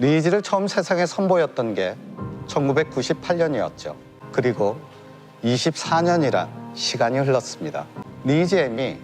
리니지를 처음 세상에 선보였던 게 1998년이었죠. 그리고 24년이란 시간이 흘렀습니다. 리니지 M이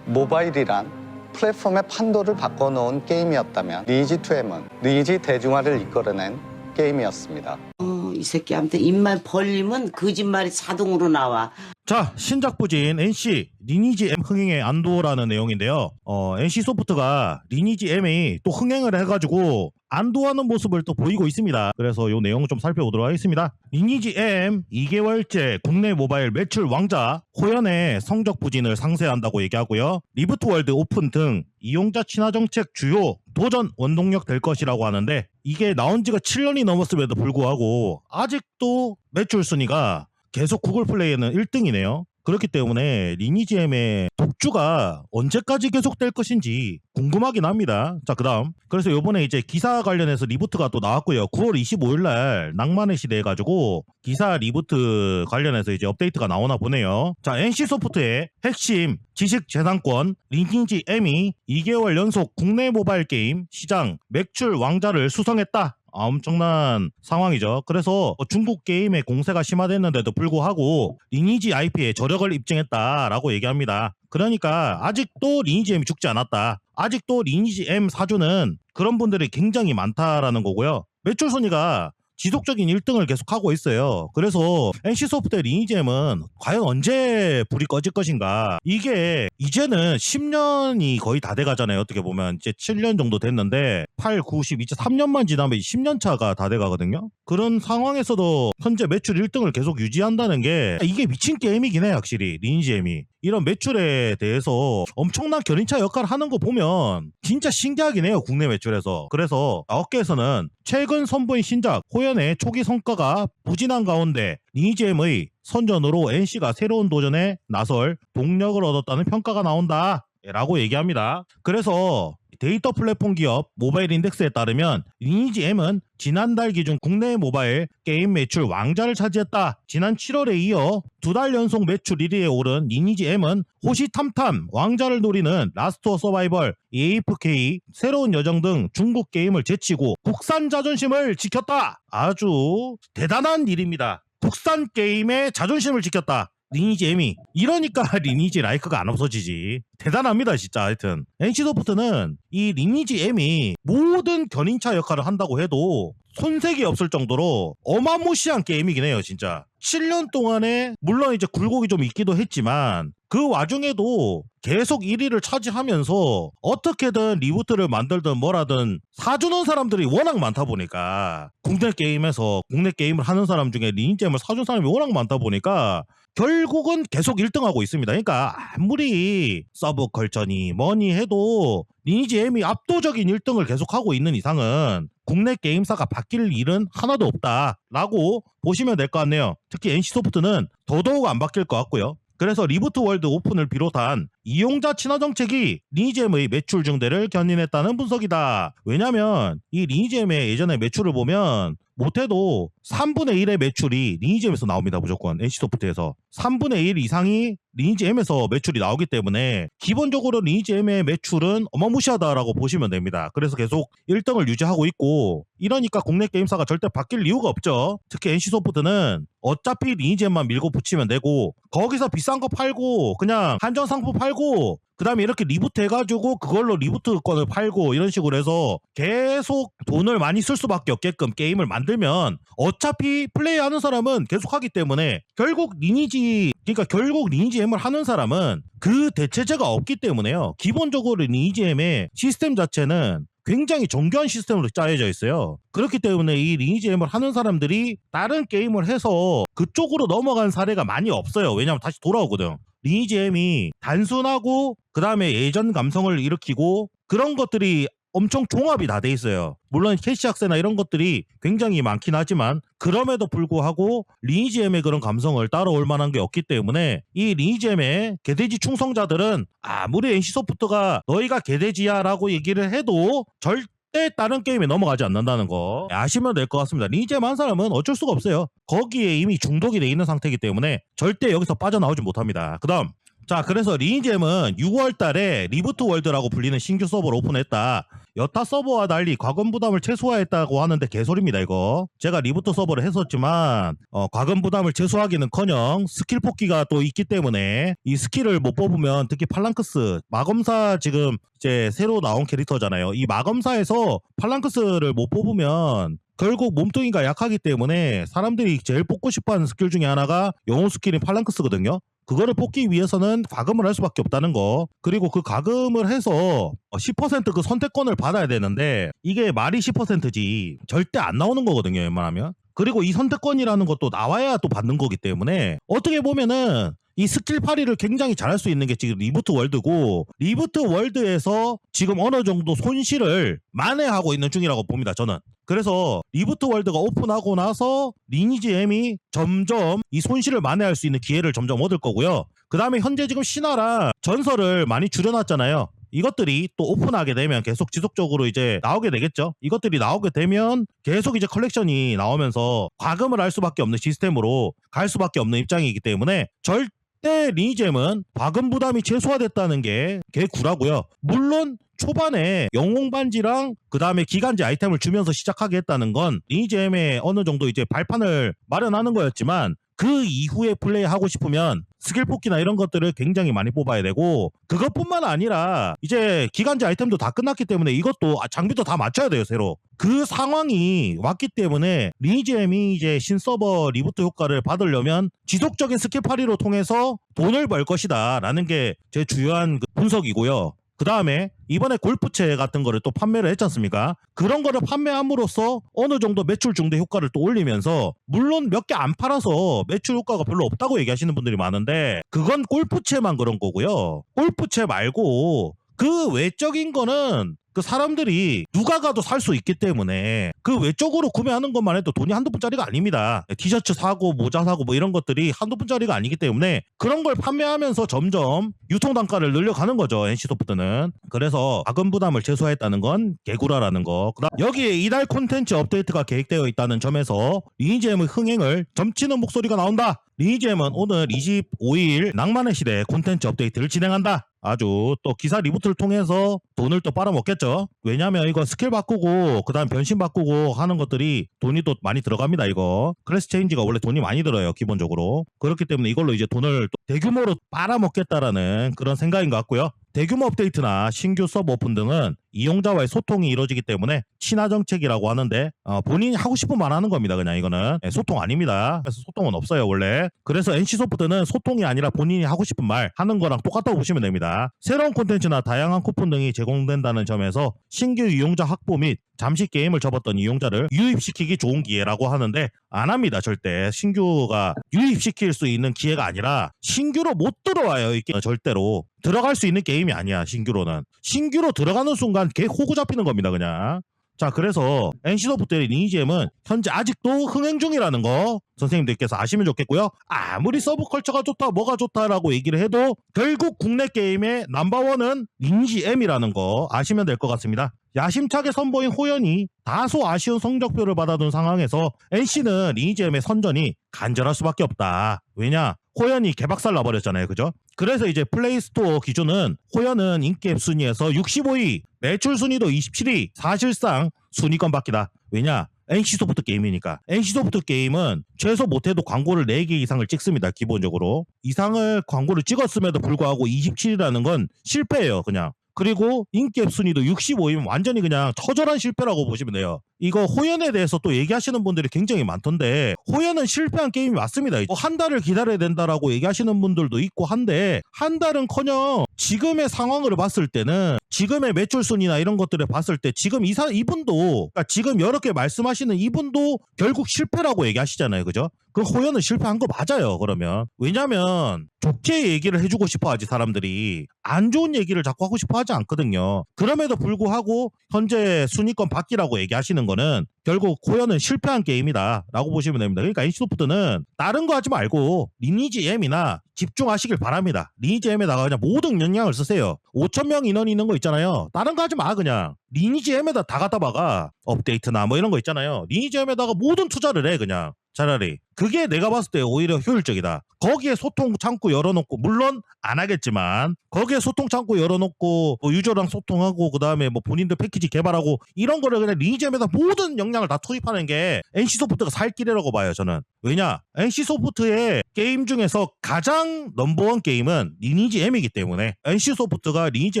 모바일이란 플랫폼의 판도를 바꿔놓은 게임이었다면 리니지 2M은 리니지 대중화를 이끌어낸 게임이었습니다. 어, 이 새끼한테 입만 벌리면 거짓말이 자동으로 나와. 자, 신작 부진 NC 리니지 M 흥행의 안도라는 내용인데요. 어, NC 소프트가 리니지 M이 또 흥행을 해가지고 안도하는 모습을 또 보이고 있습니다. 그래서 이 내용을 좀 살펴보도록 하겠습니다. 리니지 M 2개월째 국내 모바일 매출 왕자 호연의 성적 부진을 상쇄한다고 얘기하고요. 리부트 월드 오픈 등 이용자 친화 정책 주요 도전 원동력 될 것이라고 하는데 이게 나온 지가 7년이 넘었음에도 불구하고 아직도 매출 순위가 계속 구글 플레이에는 1등이네요. 그렇기 때문에 리니지 M의 독주가 언제까지 계속될 것인지 궁금하긴 합니다. 자, 그 다음. 그래서 요번에 이제 기사 관련해서 리부트가 또 나왔고요. 9월 25일 날 낭만의 시대 해 가지고 기사 리부트 관련해서 이제 업데이트가 나오나 보네요. 자, NC 소프트의 핵심 지식 재산권 리니지 M이 2개월 연속 국내 모바일 게임 시장 매출 왕자를 수성했다. 아, 엄청난 상황이죠. 그래서 중국 게임의 공세가 심화됐는데도 불구하고 리니지 IP에 저력을 입증했다라고 얘기합니다. 그러니까 아직도 리니지 M이 죽지 않았다. 아직도 리니지 M 사주는 그런 분들이 굉장히 많다라는 거고요. 매출 순위가 지속적인 1등을 계속하고 있어요. 그래서 NC소프트의 리니지엠은 과연 언제 불이 꺼질 것인가? 이게 이제는 10년이 거의 다 돼가잖아요. 어떻게 보면 이제 7년 정도 됐는데 8, 9, 10, 이제 3년만 지나면 10년 차가 다 돼가거든요. 그런 상황에서도 현재 매출 1등을 계속 유지한다는 게 이게 미친 게임이긴 해 확실히 리니지엠이. 이런 매출에 대해서 엄청난 견인차 역할을 하는 거 보면 진짜 신기하긴 해요 국내 매출에서. 그래서 업계에서는 최근 선보인 신작 호연의 초기 성과가 부진한 가운데 리니지엠의 선전으로 NC가 새로운 도전에 나설 동력을 얻었다는 평가가 나온다. 라고 얘기합니다. 그래서 데이터 플랫폼 기업 모바일 인덱스에 따르면 리니지 M은 지난달 기준 국내 모바일 게임 매출 왕자를 차지했다. 지난 7월에 이어 두 달 연속 매출 1위에 오른 리니지 M은 호시탐탐 왕자를 노리는 라스트 오브 서바이벌, AFK, 새로운 여정 등 중국 게임을 제치고 국산 자존심을 지켰다. 아주 대단한 일입니다. 국산 게임의 자존심을 지켰다. 리니지 M이 이러니까 리니지 라이크가 안 없어지지. 대단합니다 진짜. 하여튼. NC소프트는 이 리니지 M이 모든 견인차 역할을 한다고 해도 손색이 없을 정도로 어마무시한 게임이긴 해요 진짜. 7년 동안에 물론 이제 굴곡이 좀 있기도 했지만 그 와중에도 계속 1위를 차지하면서 어떻게든 리부트를 만들든 뭐라든 사주는 사람들이 워낙 많다 보니까 국내 게임에서 국내 게임을 하는 사람 중에 리니지엠을 사준 사람이 워낙 많다 보니까 결국은 계속 1등하고 있습니다. 그러니까 아무리 서브 컬전이 뭐니 해도 리니지 M이 압도적인 1등을 계속하고 있는 이상은 국내 게임사가 바뀔 일은 하나도 없다라고 보시면 될 것 같네요. 특히 NC소프트는 더더욱 안 바뀔 것 같고요. 그래서 리부트 월드 오픈을 비롯한 이용자 친화 정책이 리니지엠의 매출 증대를 견인했다는 분석이다. 왜냐면 이 리니지엠의 예전에 매출을 보면 못해도 3분의 1의 매출이 리니지엠에서 나옵니다. 무조건 NC소프트에서 3분의 1 이상이 리니지엠에서 매출이 나오기 때문에 기본적으로 리니지엠의 매출은 어마무시하다라고 보시면 됩니다. 그래서 계속 1등을 유지하고 있고 이러니까 국내 게임사가 절대 바뀔 이유가 없죠. 특히 NC소프트는 어차피 리니지엠만 밀고 붙이면 되고 거기서 비싼 거 팔고 그냥 한정 상품 팔고 그 다음에 이렇게 리부트 해가지고 그걸로 리부트권을 팔고 이런 식으로 해서 계속 돈을 많이 쓸 수밖에 없게끔 게임을 만들면 어 차피 플레이하는 사람은 계속 하기 때문에 결국 리니지 그러니까 결국 리니지 M을 하는 사람은 그 대체제가 없기 때문에요. 기본적으로 리니지 M의 시스템 자체는 굉장히 정교한 시스템으로 짜여져 있어요. 그렇기 때문에 이 리니지 M을 하는 사람들이 다른 게임을 해서 그쪽으로 넘어간 사례가 많이 없어요. 왜냐하면 다시 돌아오거든. 리니지 M이 단순하고 그 다음에 예전 감성을 일으키고 그런 것들이 엄청 종합이 다 돼 있어요. 물론 캐시 학세나 이런 것들이 굉장히 많긴 하지만 그럼에도 불구하고 리니지엠의 그런 감성을 따라올 만한 게 없기 때문에 이 리니지엠의 개돼지 충성자들은 아무리 NC소프트가 너희가 개돼지야 라고 얘기를 해도 절대 다른 게임에 넘어가지 않는다는 거 아시면 될 것 같습니다. 리니지엠 한 사람은 어쩔 수가 없어요. 거기에 이미 중독이 돼 있는 상태이기 때문에 절대 여기서 빠져나오지 못합니다. 그 다음 자, 그래서 리니지엠은 6월 달에 리부트 월드라고 불리는 신규 서버를 오픈했다. 여타 서버와 달리 과금 부담을 최소화했다고 하는데 개소리입니다, 이거. 제가 리부트 서버를 했었지만, 어, 과금 부담을 최소화하기는-커녕 스킬 뽑기가 또 있기 때문에 이 스킬을 못 뽑으면 특히 팔랑크스, 마검사 지금 이제 새로 나온 캐릭터잖아요. 이 마검사에서 팔랑크스를 못 뽑으면 결국 몸뚱이가 약하기 때문에 사람들이 제일 뽑고 싶어하는 스킬 중에 하나가 영웅 스킬인 팔랑크스거든요. 그거를 뽑기 위해서는 과금을 할 수밖에 없다는 거. 그리고 그 과금을 해서 10%그 선택권을 받아야 되는데 이게 말이 10%지 절대 안 나오는 거거든요. 웬만하면. 그리고 이 선택권이라는 것도 나와야 또 받는 거기 때문에 어떻게 보면은 이 스킬 파리를 굉장히 잘할 수 있는 게 지금 리부트 월드고 리부트 월드에서 지금 어느 정도 손실을 만회하고 있는 중이라고 봅니다. 저는. 그래서 리부트 월드가 오픈하고 나서 리니지 M이 점점 이 손실을 만회할 수 있는 기회를 점점 얻을 거고요. 그 다음에 현재 지금 신화랑 전설을 많이 줄여놨잖아요. 이것들이 또 오픈하게 되면 계속 지속적으로 이제 나오게 되겠죠. 이것들이 나오게 되면 계속 이제 컬렉션이 나오면서 과금을 할 수밖에 없는 시스템으로 갈 수밖에 없는 입장이기 때문에 절대 리니잼은 과금 부담이 최소화됐다는 게 개구라고요. 물론 초반에 영웅 반지랑 그 다음에 기간제 아이템을 주면서 시작하게 했다는 건 리니잼에 어느 정도 이제 발판을 마련하는 거였지만 그 이후에 플레이하고 싶으면 스킬 뽑기나 이런 것들을 굉장히 많이 뽑아야 되고 그것뿐만 아니라 이제 기간제 아이템도 다 끝났기 때문에 이것도 아, 장비도 다 맞춰야 돼요 새로. 그 상황이 왔기 때문에 리니지엠이 이제 신서버 리부트 효과를 받으려면 지속적인 스킬 파리로 통해서 돈을 벌 것이다 라는 게 제 주요한 그 분석이고요 그 다음에 이번에 골프채 같은 거를 또 판매를 했지 않습니까? 그런 거를 판매함으로써 어느 정도 매출 증대 효과를 또 올리면서 물론 몇 개 안 팔아서 매출 효과가 별로 없다고 얘기하시는 분들이 많은데 그건 골프채만 그런 거고요. 골프채 말고 그 외적인 거는 그 사람들이 누가 가도 살 수 있기 때문에 그 외적으로 구매하는 것만 해도 돈이 한두 푼짜리가 아닙니다. 티셔츠 사고 모자 사고 뭐 이런 것들이 한두 푼짜리가 아니기 때문에 그런 걸 판매하면서 점점 유통 단가를 늘려가는 거죠. NC소프트는. 그래서 과금 부담을 최소화했다는 건 개구라라는 거. 그다음 여기에 이달 콘텐츠 업데이트가 계획되어 있다는 점에서 리니지엠의 흥행을 점치는 목소리가 나온다. 리니지엠은 오늘 25일 낭만의 시대 콘텐츠 업데이트를 진행한다. 아주 또 기사 리부트를 통해서 돈을 또 빨아먹겠죠. 왜냐면 이거 스킬 바꾸고 그다음 변신 바꾸고 하는 것들이 돈이 또 많이 들어갑니다. 이거 클래스 체인지가 원래 돈이 많이 들어요. 기본적으로 그렇기 때문에 이걸로 이제 돈을 또 대규모로 빨아먹겠다라는 그런 생각인 것 같고요. 대규모 업데이트나 신규 서버 오픈 등은 이용자와의 소통이 이루어지기 때문에 친화 정책이라고 하는데 어, 본인이 하고 싶은 말 하는 겁니다. 그냥 이거는 예, 소통 아닙니다. 그래서 소통은 없어요 원래. 그래서 NC 소프트는 소통이 아니라 본인이 하고 싶은 말 하는 거랑 똑같다고 보시면 됩니다. 새로운 콘텐츠나 다양한 쿠폰 등이 제공된다는 점에서 신규 이용자 확보 및 잠시 게임을 접었던 이용자를 유입시키기 좋은 기회라고 하는데 안 합니다. 절대 신규가 유입시킬 수 있는 기회가 아니라 신규로 못 들어와요. 이게 절대로 들어갈 수 있는 게임이 아니야 신규로는. 신규로 들어가는 순간 개 호구 잡히는 겁니다 그냥 자 그래서 NC소프트의 리니지엠은 현재 아직도 흥행 중이라는 거 선생님들께서 아시면 좋겠고요 아무리 서브컬처가 좋다 뭐가 좋다라고 얘기를 해도 결국 국내 게임의 넘버원은 리니지엠이라는 거 아시면 될 것 같습니다 야심차게 선보인 호연이 다소 아쉬운 성적표를 받아둔 상황에서 NC는 리니지엠의 선전이 간절할 수밖에 없다. 왜냐? 호연이 개박살 나버렸잖아요. 그죠? 그래서 이제 플레이스토어 기준은 호연은 인기앱 순위에서 65위, 매출 순위도 27위, 사실상 순위권 밖이다. 왜냐? NC소프트 게임이니까. NC소프트 게임은 최소 못해도 광고를 4개 이상을 찍습니다. 기본적으로. 이상을 광고를 찍었음에도 불구하고 27이라는 건 실패예요. 그냥. 그리고 인기앱 순위도 65이면 완전히 그냥 처절한 실패라고 보시면 돼요. 이거 호연에 대해서 또 얘기하시는 분들이 굉장히 많던데 호연은 실패한 게임이 맞습니다. 뭐한 달을 기다려야 된다라고 얘기하시는 분들도 있고 한데 한 달은커녕 지금의 상황을 봤을 때는 지금의 매출 순위나 이런 것들을 봤을 때 지금 이사 이분도 그러니까 지금 이렇게 말씀하시는 이분도 결국 실패라고 얘기하시잖아요. 그죠? 그 호연은 실패한 거 맞아요. 그러면 왜냐면 좋게 얘기를 해주고 싶어 하지 사람들이 안 좋은 얘기를 자꾸 하고 싶어 하지 않거든요. 그럼에도 불구하고 현재 순위권 밖이라고 얘기하시는 거는 결국 호연은 실패한 게임이다라고 보시면 됩니다. 그러니까 NC소프트는 다른 거 하지 말고 리니지 M이나 집중하시길 바랍니다. 리니지 M에다가 그냥 모든 역량을 쓰세요. 5천 명 인원 있는 거 있잖아요. 다른 거 하지 마 그냥. 리니지 M에다 다 갖다 박아. 업데이트나 뭐 이런 거 있잖아요. 리니지 M에다가 모든 투자를 해 그냥. 차라리 그게 내가 봤을 때 오히려 효율적이다. 거기에 소통 창구 열어놓고 물론 안 하겠지만 거기에 소통 창구 열어놓고 뭐 유저랑 소통하고 그 다음에 뭐 본인들 패키지 개발하고 이런 거를 그냥 리니지엠에다 모든 역량을 다 투입하는 게 NC 소프트가 살 길이라고 봐요 저는. 왜냐 NC 소프트의 게임 중에서 가장 넘버원 게임은 리니지 M이기 때문에 NC 소프트가 리니지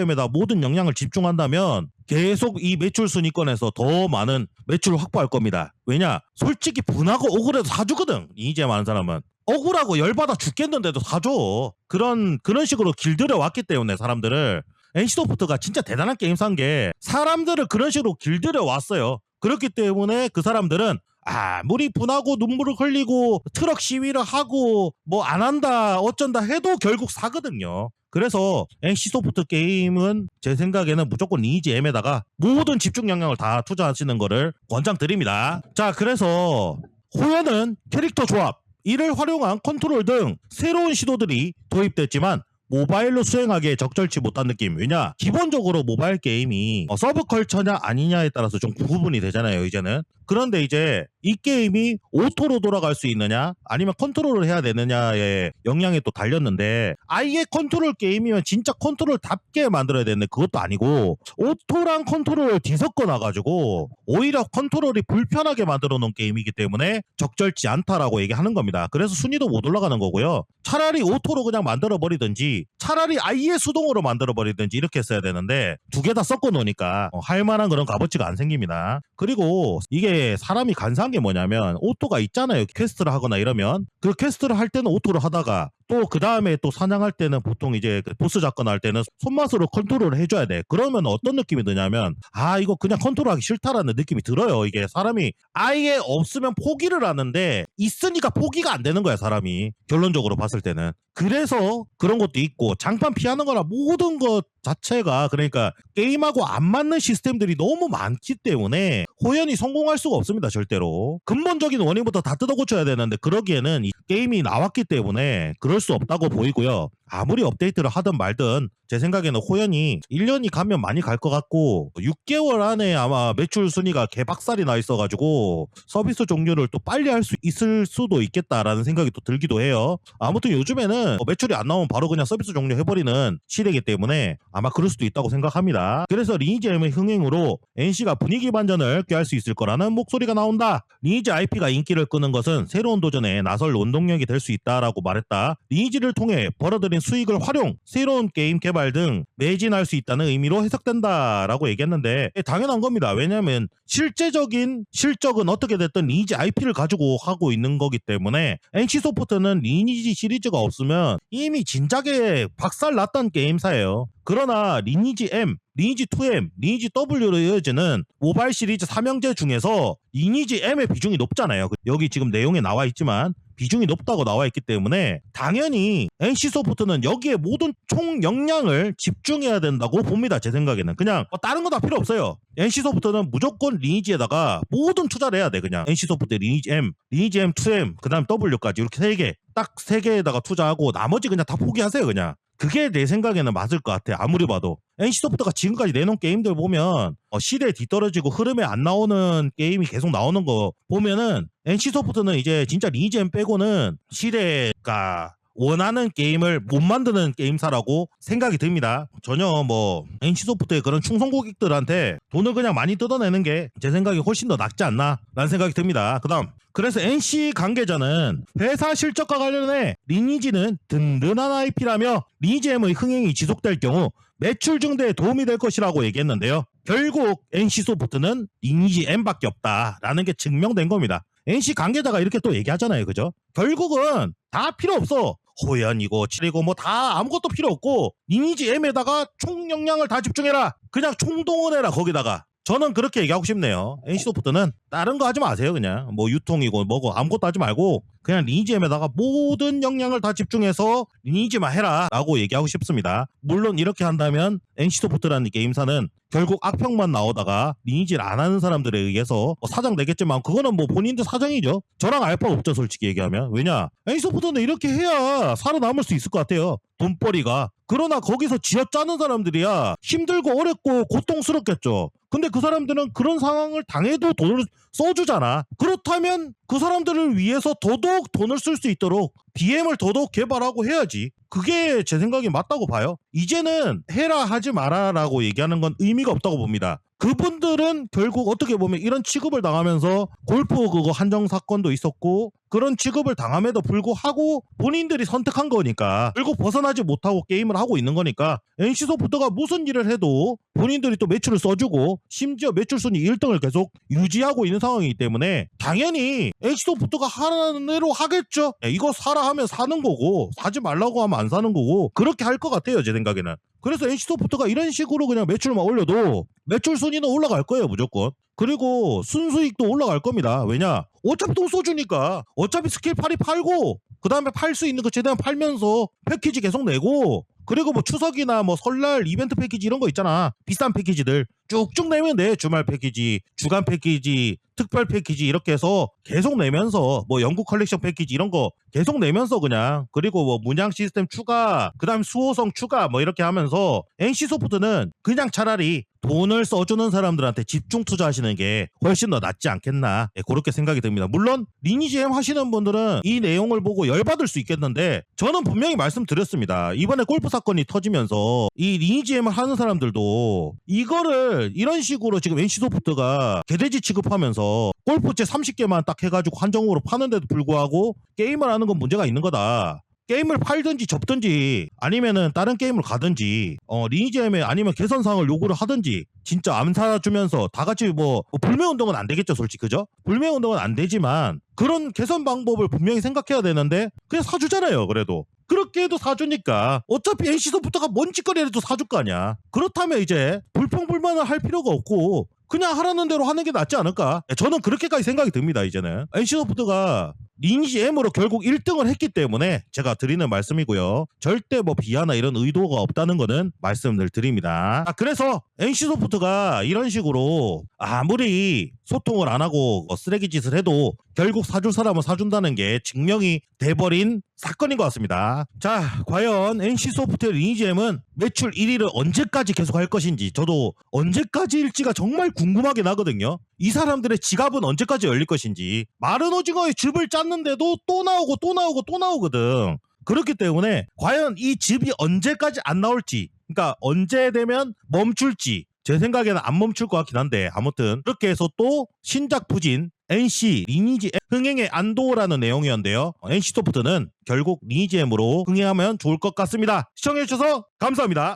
M에다 모든 역량을 집중한다면 계속 이 매출 순위권에서 더 많은 매출을 확보할 겁니다. 왜냐? 솔직히 분하고 억울해도 사주거든. 이제 많은 사람은. 억울하고 열받아 죽겠는데도 사줘. 그런 그런 식으로 길들여 왔기 때문에 사람들을 NC소프트가 진짜 대단한 게임사인 게 사람들을 그런 식으로 길들여 왔어요. 그렇기 때문에 그 사람들은 아무리 분하고 눈물을 흘리고 트럭 시위를 하고 뭐 안 한다 어쩐다 해도 결국 사거든요. 그래서 NC소프트 게임은 제 생각에는 무조건 리니지 M에다가 모든 집중 영향을 다 투자하시는 거를 권장드립니다. 자, 그래서 호연은 캐릭터 조합, 이를 활용한 컨트롤 등 새로운 시도들이 도입됐지만 모바일로 수행하기에 적절치 못한 느낌. 왜냐? 기본적으로 모바일 게임이 어, 서브컬처냐 아니냐에 따라서 좀 구분이 되잖아요, 이제는. 그런데 이제 이 게임이 오토로 돌아갈 수 있느냐 아니면 컨트롤을 해야 되느냐에 영향이 또 달렸는데 아예 컨트롤 게임이면 진짜 컨트롤답게 만들어야 되는데 그것도 아니고 오토랑 컨트롤을 뒤섞어 놔가지고 오히려 컨트롤이 불편하게 만들어 놓은 게임이기 때문에 적절치 않다라고 얘기하는 겁니다. 그래서 순위도 못 올라가는 거고요. 차라리 오토로 그냥 만들어 버리든지 차라리 아예 수동으로 만들어 버리든지 이렇게 했어야 되는데 두 개 다 섞어 놓으니까 어, 할 만한 그런 값어치가 안 생깁니다. 그리고 이게 사람이 간사한 게 뭐냐면 오토가 있잖아요. 퀘스트를 하거나 이러면 그 퀘스트를 할 때는 오토로 하다가 또 그 다음에 또 사냥할 때는 보통 이제 그 보스 잡거나 할 때는 손맛으로 컨트롤을 해줘야 돼. 그러면 어떤 느낌이 드냐면 아 이거 그냥 컨트롤하기 싫다라는 느낌이 들어요. 이게 사람이 아예 없으면 포기를 하는데 있으니까 포기가 안 되는 거야 사람이 결론적으로 봤을 때는. 그래서 그런 것도 있고 장판 피하는 거나 모든 것 자체가 그러니까 게임하고 안 맞는 시스템들이 너무 많기 때문에 호연이 성공할 수가 없습니다 절대로 근본적인 원인부터 다 뜯어 고쳐야 되는데 그러기에는 이 게임이 나왔기 때문에 그럴 수 없다고 보이고요 아무리 업데이트를 하든 말든 제 생각에는 호연이 1년이 가면 많이 갈 것 같고 6개월 안에 아마 매출 순위가 개박살이 나 있어가지고 서비스 종료를 또 빨리 할 수 있을 수도 있겠다라는 생각이 또 들기도 해요 아무튼 요즘에는 뭐 매출이 안 나오면 바로 그냥 서비스 종료해버리는 시대이기 때문에 아마 그럴 수도 있다고 생각합니다. 그래서 리니지 M의 흥행으로 NC가 분위기 반전을 꾀할 수 있을 거라는 목소리가 나온다. 리니지 IP가 인기를 끄는 것은 새로운 도전에 나설 원동력이 될 수 있다라고 말했다. 리니지를 통해 벌어들인 수익을 활용, 새로운 게임 개발 등 매진할 수 있다는 의미로 해석된다라고 얘기했는데 예, 당연한 겁니다. 왜냐하면 실제적인 실적은 어떻게 됐든 리니지 IP를 가지고 하고 있는 거기 때문에 NC 소프트는 리니지 시리즈가 없으면 이미 진작에 박살 났던 게임사예요. 그러나 리니지 M, 리니지 2M, 리니지 W로 이어지는 모바일 시리즈 삼형제 중에서 리니지 M의 비중이 높잖아요. 그- 여기 지금 내용에 나와 있지만 비중이 높다고 나와 있기 때문에 당연히 NC 소프트는 여기에 모든 총 역량을 집중해야 된다고 봅니다. 제 생각에는 그냥 뭐 다른 거 다 필요 없어요. NC 소프트는 무조건 리니지에다가 모든 투자를 해야 돼 그냥 NC 소프트 리니지 M, 리니지 M, 2M, 그다음 W까지 이렇게 세 개, 딱 세 개에다가 투자하고 나머지 그냥 다 포기하세요 그냥. 그게 내 생각에는 맞을 것 같아. 아무리 봐도. NC소프트가 지금까지 내놓은 게임들 보면 어, 시대에 뒤떨어지고 흐름에 안 나오는 게임이 계속 나오는 거 보면은 NC소프트는 이제 진짜 리니지엠 빼고는 시대가 원하는 게임을 못 만드는 게임사라고 생각이 듭니다. 전혀 뭐 NC소프트의 그런 충성 고객들한테 돈을 그냥 많이 뜯어내는 게 제 생각이 훨씬 더 낫지 않나 라는 생각이 듭니다. 그다음 그래서 NC 관계자는 회사 실적과 관련해 리니지는 든든한 IP라며 리니지엠의 흥행이 지속될 경우 매출 증대에 도움이 될 것이라고 얘기했는데요. 결국 NC소프트는 리니지 M밖에 없다라는 게 증명된 겁니다. NC 관계자가 이렇게 또 얘기하잖아요. 그죠? 결국은 다 필요 없어. 호연이고 칠이고 뭐 다 아무것도 필요 없고 리니지 M에다가 총 역량을 다 집중해라. 그냥 총동원해라 거기다가. 저는 그렇게 얘기하고 싶네요. NC소프트는 다른 거 하지 마세요. 그냥 뭐 유통이고 뭐고 아무것도 하지 말고 그냥 리니지엠에다가 모든 역량을 다 집중해서 리니지만 해라 라고 얘기하고 싶습니다. 물론 이렇게 한다면 NC소프트라는 게임사는 결국 악평만 나오다가 리니지를 안 하는 사람들에 의해서 뭐 사장 되겠지만 그거는 뭐 본인들 사정이죠. 저랑 알바 없죠 솔직히 얘기하면. 왜냐 NC소프트는 이렇게 해야 살아남을 수 있을 것 같아요. 돈벌이가. 그러나 거기서 쥐어짜는 사람들이야 힘들고 어렵고 고통스럽겠죠. 근데 그 사람들은 그런 상황을 당해도 돈을 써주잖아. 그렇다면 그 사람들을 위해서 더더욱 돈을 쓸 수 있도록 DM을 더더욱 개발하고 해야지. 그게 제 생각에 맞다고 봐요. 이제는 해라 하지 마라라고 얘기하는 건 의미가 없다고 봅니다. 그분들은 결국 어떻게 보면 이런 취급을 당하면서 골프 그거 한정 사건도 있었고 그런 취급을 당함에도 불구하고 본인들이 선택한 거니까 결국 벗어나지 못하고 게임을 하고 있는 거니까 NC소프트가 무슨 일을 해도 본인들이 또 매출을 써주고 심지어 매출 순위 1등을 계속 유지하고 있는 상황이기 때문에 당연히 NC소프트가 하라는 대로 하겠죠. 예, 이거 사라 하면 사는 거고 사지 말라고 하면 안 사는 거고 그렇게 할 것 같아요 제 생각에는. 그래서 NC소프트가 이런 식으로 그냥 매출만 올려도 매출 순위는 올라갈 거예요 무조건. 그리고 순수익도 올라갈 겁니다. 왜냐? 어차피 돈 써주니까. 어차피 스킬 팔이 팔고 그 다음에 팔 수 있는 거 최대한 팔면서 패키지 계속 내고 그리고 뭐 추석이나 뭐 설날 이벤트 패키지 이런 거 있잖아. 비싼 패키지들. 쭉쭉 내면 돼. 주말 패키지 주간 패키지 특별 패키지 이렇게 해서 계속 내면서 뭐 영국 컬렉션 패키지 이런 거 계속 내면서 그냥. 그리고 뭐 문양 시스템 추가 그다음 수호성 추가 뭐 이렇게 하면서 NC 소프트는 그냥 차라리 돈을 써주는 사람들한테 집중 투자하시는 게 훨씬 더 낫지 않겠나 예, 그렇게 생각이 듭니다. 물론 리니지 M 하시는 분들은 이 내용을 보고 열받을 수 있겠는데 저는 분명히 말씀드렸습니다. 이번에 골프 사건이 터지면서 이 리니지 M을 하는 사람들도 이거를 이런 식으로 지금 NC 소프트가 개돼지 취급하면서 골프채 30개만 딱 해가지고 한정으로 파는데도 불구하고 게임을 하는 건 문제가 있는 거다. 게임을 팔든지 접든지 아니면은 다른 게임을 가든지 어 리니지엠에 아니면 개선사항을 요구를 하든지 진짜 안 사주면서 다 같이 뭐, 뭐 불매 운동은 안 되겠죠 솔직히. 그죠? 불매 운동은 안 되지만 그런 개선 방법을 분명히 생각해야 되는데 그냥 사주잖아요 그래도. 그렇게 해도 사주니까 어차피 NC소프트가 뭔 짓거리라도 사줄 거 아니야. 그렇다면 이제 불평불만을 할 필요가 없고 그냥 하라는 대로 하는 게 낫지 않을까? 예, 저는 그렇게까지 생각이 듭니다 이제는. NC소프트가 M으로 결국 1등을 했기 때문에 제가 드리는 말씀이고요. 절대 뭐 비하나 이런 의도가 없다는 거는 말씀을 드립니다. 아, 그래서 NC소프트가 이런 식으로 아무리 소통을 안 하고 어, 쓰레기 짓을 해도 결국 사줄 사람은 사준다는 게 증명이 돼버린 사건인 것 같습니다. 자, 과연 NC소프트의 리니지 M은 매출 1위를 언제까지 계속 할 것인지 저도 언제까지일지가 정말 궁금하게 나거든요. 이 사람들의 지갑은 언제까지 열릴 것인지 마른 오징어에 즙을 짰는데도 또 나오고 또 나오고 또 나오거든. 그렇기 때문에 과연 이 즙이 언제까지 안 나올지 그러니까 언제 되면 멈출지 제 생각에는 안 멈출 것 같긴 한데 아무튼 그렇게 해서 또 신작 부진 NC 리니지 흥행의 안도라는 내용이었는데요. NC 소프트는 결국 리니지 M으로 흥행하면 좋을 것 같습니다. 시청해주셔서 감사합니다.